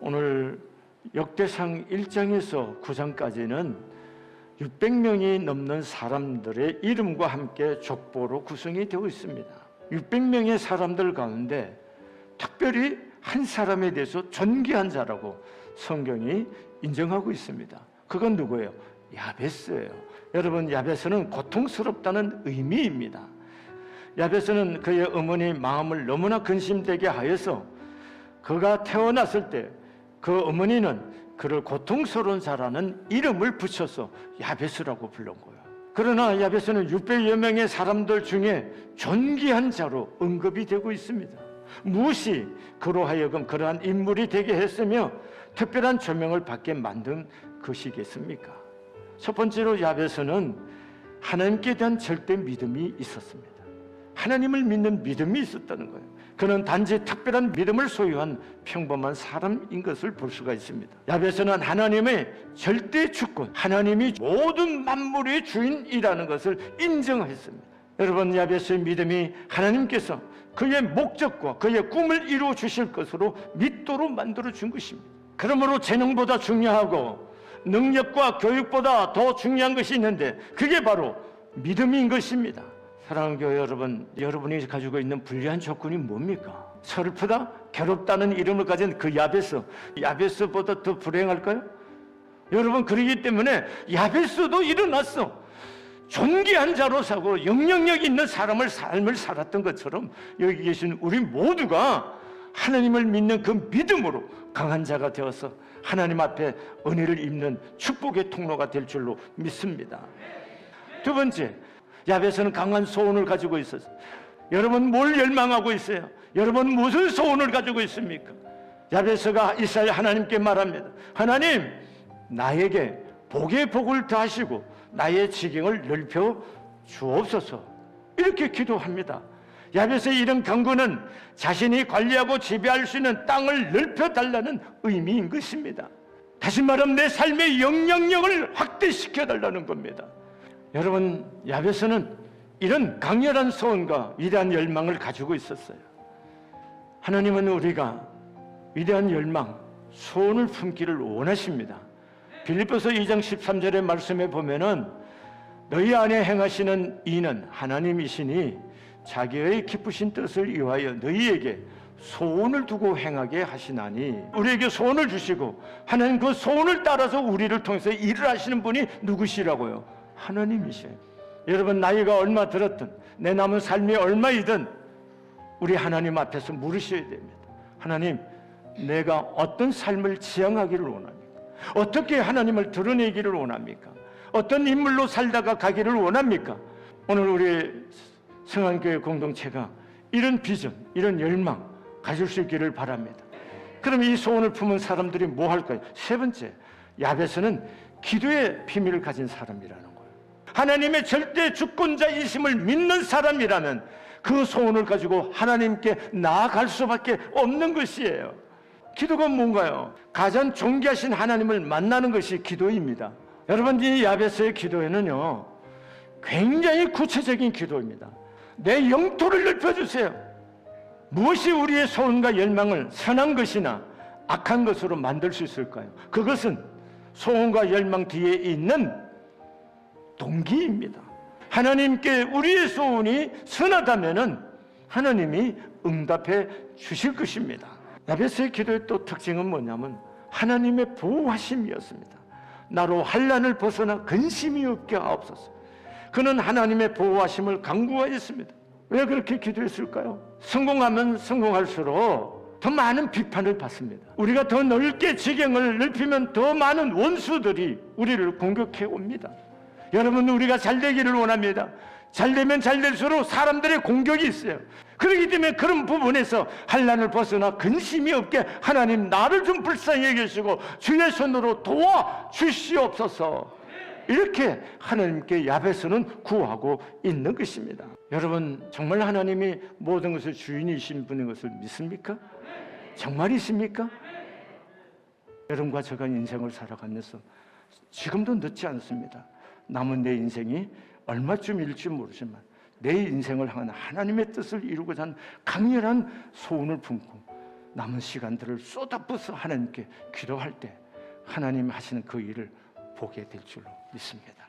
오늘 역대상 1장에서 9장까지는 600명이 넘는 사람들의 이름과 함께 족보로 구성이 되어 있습니다. 600명의 사람들 가운데 특별히 한 사람에 대해서 존귀한 자라고 성경이 인정하고 있습니다. 그건 누구예요? 야베스예요. 여러분 야베스는 고통스럽다는 의미입니다. 야베스는 그의 어머니 마음을 너무나 근심되게 하여서 그가 태어났을 때 그 어머니는 그를 고통스러운 자라는 이름을 붙여서 야베스라고 불른 거예요. 그러나 야베스는 600여 명의 사람들 중에 존귀한 자로 언급이 되고 있습니다. 무엇이 그로 하여금 그러한 인물이 되게 했으며 특별한 조명을 받게 만든 것이겠습니까? 첫 번째로 야베스는 하나님께 대한 절대 믿음이 있었습니다. 하나님을 믿는 믿음이 있었다는 거예요. 그는 단지 특별한 믿음을 소유한 평범한 사람인 것을 볼 수가 있습니다. 야베스는 하나님의 절대 주권, 하나님이 모든 만물의 주인이라는 것을 인정했습니다. 여러분 야베스의 믿음이 하나님께서 그의 목적과 그의 꿈을 이루어 주실 것으로 믿도록 만들어 준 것입니다. 그러므로 재능보다 중요하고 능력과 교육보다 더 중요한 것이 있는데 그게 바로 믿음인 것입니다. 사랑하는 교회 여러분, 여러분이 가지고 있는 불리한 조건이 뭡니까? 슬프다, 괴롭다는 이름을 가진 그 야베스, 야베스보다 더 불행할까요? 여러분 그러기 때문에 야베스도 일어났어. 존귀한 자로 사고 영향력 있는 사람을 삶을 살았던 것처럼 여기 계신 우리 모두가 하나님을 믿는 그 믿음으로 강한 자가 되어서 하나님 앞에 은혜를 입는 축복의 통로가 될 줄로 믿습니다. 두 번째, 야베스는 강한 소원을 가지고 있었어요. 여러분 뭘 열망하고 있어요? 여러분 무슨 소원을 가지고 있습니까? 야베스가 이스라엘 하나님께 말합니다. 하나님, 나에게 복의 복을 더하시고 나의 지경을 넓혀 주옵소서. 이렇게 기도합니다. 야베스의 이런 강구는 자신이 관리하고 지배할 수 있는 땅을 넓혀 달라는 의미인 것입니다. 다시 말하면 내 삶의 영향력을 확대시켜 달라는 겁니다. 여러분, 야베스는 이런 강렬한 소원과 위대한 열망을 가지고 있었어요. 하나님은 우리가 위대한 열망, 소원을 품기를 원하십니다. 빌립보서 2장 13절의 말씀에 보면은 너희 안에 행하시는 이는 하나님이시니 자기의 기쁘신 뜻을 이루하여 너희에게 소원을 두고 행하게 하시나니 우리에게 소원을 주시고 하나님 그 소원을 따라서 우리를 통해서 일을 하시는 분이 누구시라고요? 하나님이셔요. 여러분 나이가 얼마 들었든 내 남은 삶이 얼마이든 우리 하나님 앞에서 물으셔야 됩니다. 하나님, 내가 어떤 삶을 지향하기를 원합니까? 어떻게 하나님을 드러내기를 원합니까? 어떤 인물로 살다가 가기를 원합니까? 오늘 우리 성안교회 공동체가 이런 비전, 이런 열망 가질 수 있기를 바랍니다. 그럼 이 소원을 품은 사람들이 뭐 할까요? 세 번째, 야베스는 기도의 비밀을 가진 사람이라는 거예요. 하나님의 절대 주권자이심을 믿는 사람이라면 그 소원을 가지고 하나님께 나아갈 수밖에 없는 것이에요. 기도가 뭔가요? 가장 존귀하신 하나님을 만나는 것이 기도입니다. 여러분, 이 야베스의 기도에는요, 굉장히 구체적인 기도입니다. 내 영토를 넓혀주세요. 무엇이 우리의 소원과 열망을 선한 것이나 악한 것으로 만들 수 있을까요? 그것은 소원과 열망 뒤에 있는 동기입니다. 하나님께 우리의 소원이 선하다면은 하나님이 응답해 주실 것입니다. 야베스의 기도의 또 특징은 뭐냐면 하나님의 보호하심이었습니다. 나로 환란을 벗어나 근심이 없게 하옵소서. 그는 하나님의 보호하심을 강구하였습니다. 왜 그렇게 기도했을까요? 성공하면 성공할수록 더 많은 비판을 받습니다. 우리가 더 넓게 지경을 넓히면 더 많은 원수들이 우리를 공격해 옵니다. 여러분 우리가 잘 되기를 원합니다. 잘 되면 잘 될수록 사람들의 공격이 있어요. 그렇기 때문에 그런 부분에서 한란을 벗어나 근심이 없게 하나님 나를 좀 불쌍히 여기시고 주의 손으로 도와 주시옵소서. 이렇게 하나님께 야베스는 구하고 있는 것입니다. 여러분 정말 하나님이 모든 것을 주인이신 분인 것을 믿습니까? 정말이십니까? 여러분과 제가 인생을 살아가면서 지금도 늦지 않습니다. 남은 내 인생이 얼마쯤일지 모르지만 내 인생을 향한 하나님의 뜻을 이루고자 하는 강렬한 소원을 품고 남은 시간들을 쏟아부어서 하나님께 기도할 때 하나님 하시는 그 일을 보게 될 줄로 믿습니다.